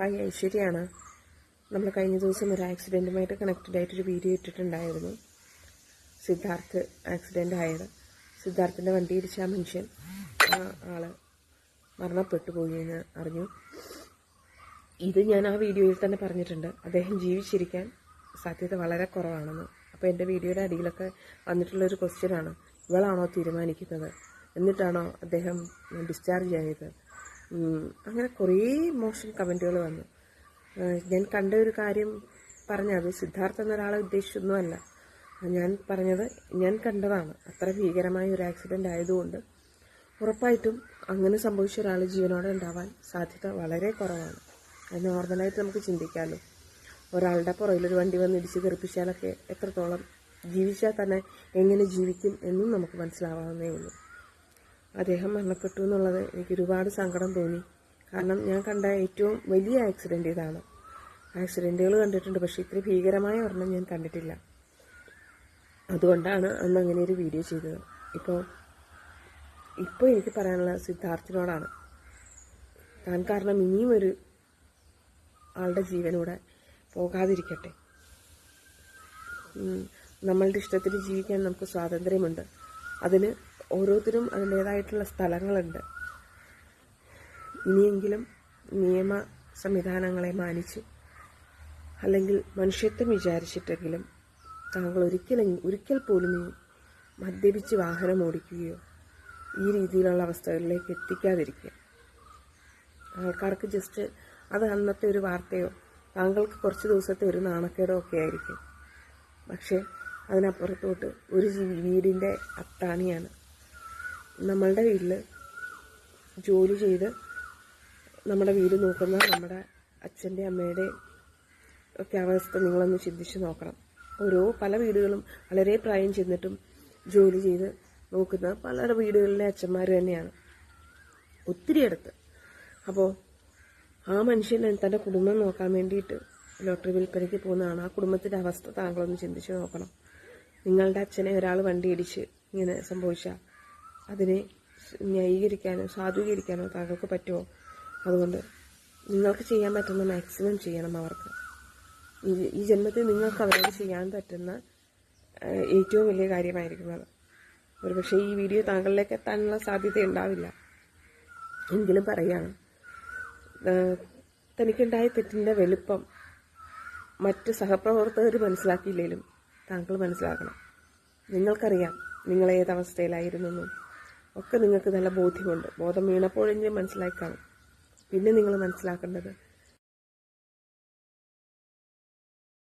Hi ഐശ്വര്യാണ്. നമ്മൾ കഴിഞ്ഞ ദിവസം ഒരു ആക്സിഡന്റുമായിട്ട് കണക്റ്റഡ് ആയിട്ടൊരു വീഡിയോ ഇട്ടിട്ടുണ്ടായിരുന്നു. സിദ്ധാർത്ഥ് ആക്സിഡന്റ് ആയത്. സിദ്ധാർത്ഥിന്റെ വണ്ടി ഇടിച്ച ആ മനുഷ്യൻ ആ ആൾ മരണപ്പെട്ടു പോയി എന്ന് അറിഞ്ഞു. ഇത് ഞാൻ ആ വീഡിയോയിൽ തന്നെ പറഞ്ഞിട്ടുണ്ട്. അദ്ദേഹം ജീവിച്ചിരിക്കാൻ സാധ്യത വളരെ കുറവാണെന്ന്. അപ്പോൾ എന്റെ വീഡിയോയുടെ അടിയിലൊക്കെ വന്നിട്ടുള്ളൊരു ക്വസ്റ്റ്യനാണ് ഇവളാണോ തീരുമാനിക്കുന്നത്? എന്നിട്ടാണോ അദ്ദേഹം ഡിസ്ചാർജ് ആയത്? അങ്ങനെ കുറേ മോശം കമന്റുകൾ വന്നു. ഞാൻ കണ്ട ഒരു കാര്യം പറഞ്ഞത് സിദ്ധാർത്ഥ എന്നൊരാളെ ഉദ്ദേശിച്ചൊന്നുമല്ല. ഞാൻ പറഞ്ഞത് ഞാൻ കണ്ടതാണ്. അത്ര ഭീകരമായ ഒരു ആക്സിഡന്റ് ആയതുകൊണ്ട് ഉറപ്പായിട്ടും അങ്ങനെ സംഭവിച്ച ഒരാൾ ജീവനോടെ ഉണ്ടാവാൻ സാധ്യത വളരെ കുറവാണ്. അത് നോർമലായിട്ട് നമുക്ക് ചിന്തിക്കാമല്ലോ ഒരാളുടെ പുറകിലൊരു വണ്ടി വന്ന് ഇടിച്ച് തെറിപ്പിച്ചാലൊക്കെ എത്രത്തോളം ജീവിച്ചാൽ തന്നെ എങ്ങനെ ജീവിക്കും എന്നും നമുക്ക് മനസ്സിലാവാവുന്നേ ഉള്ളൂ. അദ്ദേഹം മരണപ്പെട്ടു എന്നുള്ളത് എനിക്ക് ഒരുപാട് സങ്കടം തോന്നി. കാരണം ഞാൻ കണ്ട ഏറ്റവും വലിയ ആക്സിഡന്റ് ഇതാണ്. ആക്സിഡന്റുകൾ കണ്ടിട്ടുണ്ട് പക്ഷേ ഇത്ര ഭീകരമായ ഒരെണ്ണം ഞാൻ കണ്ടിട്ടില്ല. അതുകൊണ്ടാണ് അന്ന് അങ്ങനെ ഒരു വീഡിയോ ചെയ്തത്. ഇപ്പോൾ ഇപ്പോൾ എനിക്ക് പറയാനുള്ള സിദ്ധാർത്ഥിനോടാണ്. താൻ കാരണം ഇനിയും ഒരു ആളുടെ ജീവനൂടെ പോകാതിരിക്കട്ടെ. നമ്മളുടെ ഇഷ്ടത്തിന് ജീവിക്കാൻ നമുക്ക് സ്വാതന്ത്ര്യമുണ്ട്. അതിന് ഓരോരുത്തരും അതിന്റേതായിട്ടുള്ള സ്ഥലങ്ങളുണ്ട്. ഇനിയെങ്കിലും നിയമ സംവിധാനങ്ങളെ മാനിച്ച് അല്ലെങ്കിൽ മനുഷ്യത്വം വിചാരിച്ചിട്ടെങ്കിലും താങ്കൾ ഒരിക്കലും ഒരിക്കൽ പോലും മദ്യപിച്ച് വാഹനം ഓടിക്കുകയോ ഈ രീതിയിലുള്ള അവസ്ഥകളിലേക്ക് എത്തിക്കാതിരിക്കുക. ആൾക്കാർക്ക് ജസ്റ്റ് അത് അന്നത്തെ ഒരു വാർത്തയോ താങ്കൾക്ക് കുറച്ച് ദിവസത്തെ ഒരു നാണക്കേടോ ഒക്കെ ആയിരിക്കും. പക്ഷേ അതിനപ്പുറത്തോട്ട് ഒരു വീടിന്റെ അത്താണിയാണ്. നമ്മളുടെ വീട്ടിൽ ജോലി ചെയ്ത് നമ്മുടെ വീട് നോക്കുന്ന നമ്മുടെ അച്ഛന്റെ അമ്മയുടെ ഒക്കെ അവസ്ഥ നിങ്ങളൊന്ന് ചിന്തിച്ച് നോക്കണം. ഓരോ പല വീടുകളും വളരെ പ്രായം ചെന്നിട്ടും ജോലി ചെയ്ത് നോക്കുന്ന പല വീടുകളിലെ അച്ഛന്മാർ തന്നെയാണ്. ഒത്തിരി അടുത്ത്. അപ്പോൾ ആ മനുഷ്യൻ തന്റെ കുടുംബം നോക്കാൻ വേണ്ടിയിട്ട് ലോട്ടറി വിൽപ്പനയ്ക്ക് പോകുന്നതാണ്. ആ കുടുംബത്തിന്റെ അവസ്ഥ താങ്കളൊന്ന് ചിന്തിച്ച് നോക്കണം. നിങ്ങളുടെ അച്ഛനെ ഒരാൾ വണ്ടി ഇടിച്ച് ഇങ്ങനെ സംഭവിച്ചാൽ അതിനെ ന്യായീകരിക്കാനോ സാധൂകരിക്കാനോ താങ്കൾക്ക് പറ്റുമോ? അതുകൊണ്ട് നിങ്ങൾക്ക് ചെയ്യാൻ പറ്റുന്ന മാക്സിമം ചെയ്യണം അവർക്ക്. ഈ ജന്മത്തിൽ നിങ്ങൾക്ക് അവരോട് ചെയ്യാൻ പറ്റുന്ന ഏറ്റവും വലിയ കാര്യമായിരിക്കും അത്. ഒരുപക്ഷെ ഈ വീഡിയോ താങ്കളിലേക്ക് എത്താനുള്ള സാധ്യത ഉണ്ടാവില്ല. എങ്കിലും പറയാണ് തനിക്കുണ്ടായ തെറ്റിന്റെ വലുപ്പം മറ്റ് സഹപ്രവർത്തകർ മനസ്സിലാക്കിയില്ലെങ്കിലും താങ്കൾ മനസ്സിലാക്കണം നിങ്ങൾക്കറിയാം നിങ്ങൾ ഏതവസ്ഥയിലായിരുന്നെന്നും ഒക്കെ നിങ്ങൾക്ക് നല്ല ബോധ്യമുണ്ട്. ബോധം വീണപ്പോഴെങ്കിലും മനസ്സിലായി കാണും. പിന്നെ നിങ്ങൾ മനസ്സിലാക്കേണ്ടത്